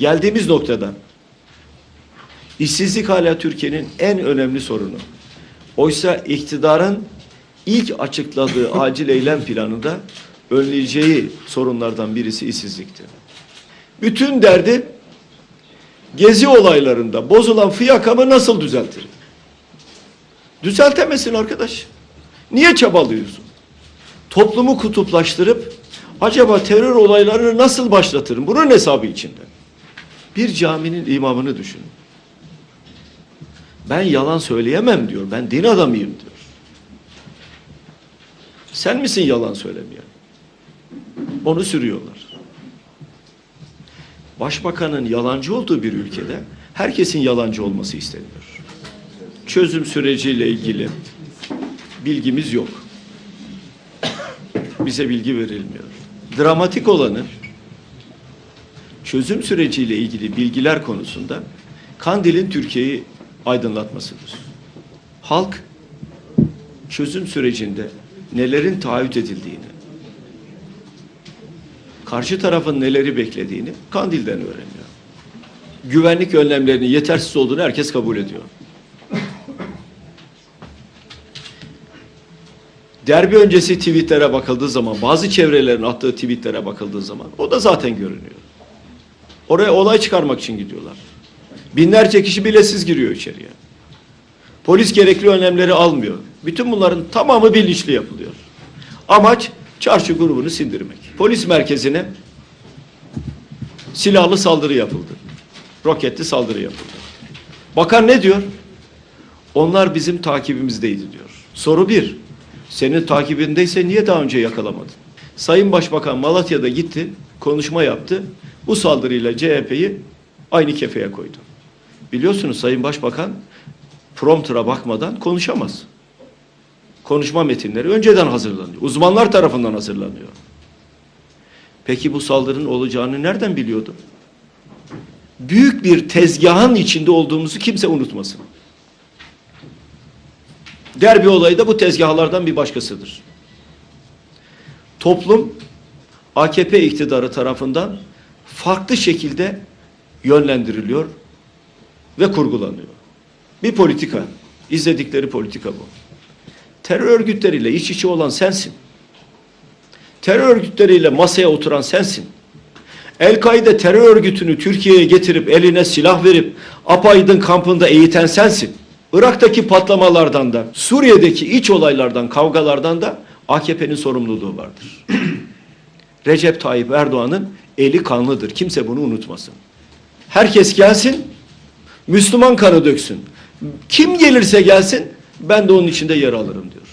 Geldiğimiz noktada işsizlik hala Türkiye'nin en önemli sorunu. Oysa iktidarın ilk açıkladığı acil eylem planında önleyeceği sorunlardan birisi işsizlikti. Bütün derdi gezi olaylarında bozulan fiyakamı nasıl düzeltirim? Düzeltemezsin arkadaş. Niye çabalıyorsun? Toplumu kutuplaştırıp acaba terör olaylarını nasıl başlatırım? Bunun hesabı içinde. Bir caminin imamını düşünün. Ben yalan söyleyemem diyor. Ben din adamıyım diyor. Sen misin yalan söylemeyen? Onu sürüyorlar. Başbakanın yalancı olduğu bir ülkede herkesin yalancı olması isteniyor. Çözüm süreciyle ilgili bilgimiz yok. Bize bilgi verilmiyor. Dramatik olanı çözüm süreciyle ilgili bilgiler konusunda Kandil'in Türkiye'yi aydınlatmasıdır. Halk çözüm sürecinde nelerin taahhüt edildiğini, karşı tarafın neleri beklediğini Kandil'den öğreniyor. Güvenlik önlemlerinin yetersiz olduğunu herkes kabul ediyor. Derbi öncesi tweetlere bakıldığı zaman, bazı çevrelerin attığı tweetlere bakıldığı zaman o da zaten görünüyor. Oraya olay çıkarmak için gidiyorlar. Binlerce kişi bilesiz giriyor içeriye. Polis gerekli önlemleri almıyor. Bütün bunların tamamı bilinçli yapılıyor. Amaç çarşı grubunu sindirmek. Polis merkezine silahlı saldırı yapıldı. Roketli saldırı yapıldı. Bakan ne diyor? Onlar bizim takibimizdeydi diyor. Soru bir. Senin takibindeyse niye daha önce yakalamadın? Sayın Başbakan Malatya'da gitti, konuşma yaptı. Bu saldırıyla CHP'yi aynı kefeye koydu. Biliyorsunuz Sayın Başbakan prompter'a bakmadan konuşamaz. Konuşma metinleri önceden hazırlanıyor. Uzmanlar tarafından hazırlanıyor. Peki bu saldırının olacağını nereden biliyordu? Büyük bir tezgahın içinde olduğumuzu kimse unutmasın. Derbi olayı da bu tezgahlardan bir başkasıdır. Toplum AKP iktidarı tarafından farklı şekilde yönlendiriliyor ve kurgulanıyor. Bir politika, izledikleri politika bu. Terör örgütleriyle iç içe olan sensin. Terör örgütleriyle masaya oturan sensin. El-Kaide terör örgütünü Türkiye'ye getirip eline silah verip apaydın kampında eğiten sensin. Irak'taki patlamalardan da, Suriye'deki iç olaylardan, kavgalardan da AKP'nin sorumluluğu vardır. Recep Tayyip Erdoğan'ın eli kanlıdır. Kimse bunu unutmasın. Herkes gelsin, Müslüman kanı döksün. Kim gelirse gelsin, ben de onun içinde yer alırım diyor.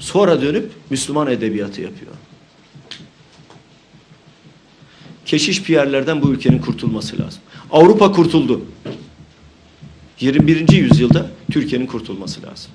Sonra dönüp Müslüman edebiyatı yapıyor. Keşiş Pierre'lerden bu ülkenin kurtulması lazım. Avrupa kurtuldu. 21. yüzyılda Türkiye'nin kurtulması lazım.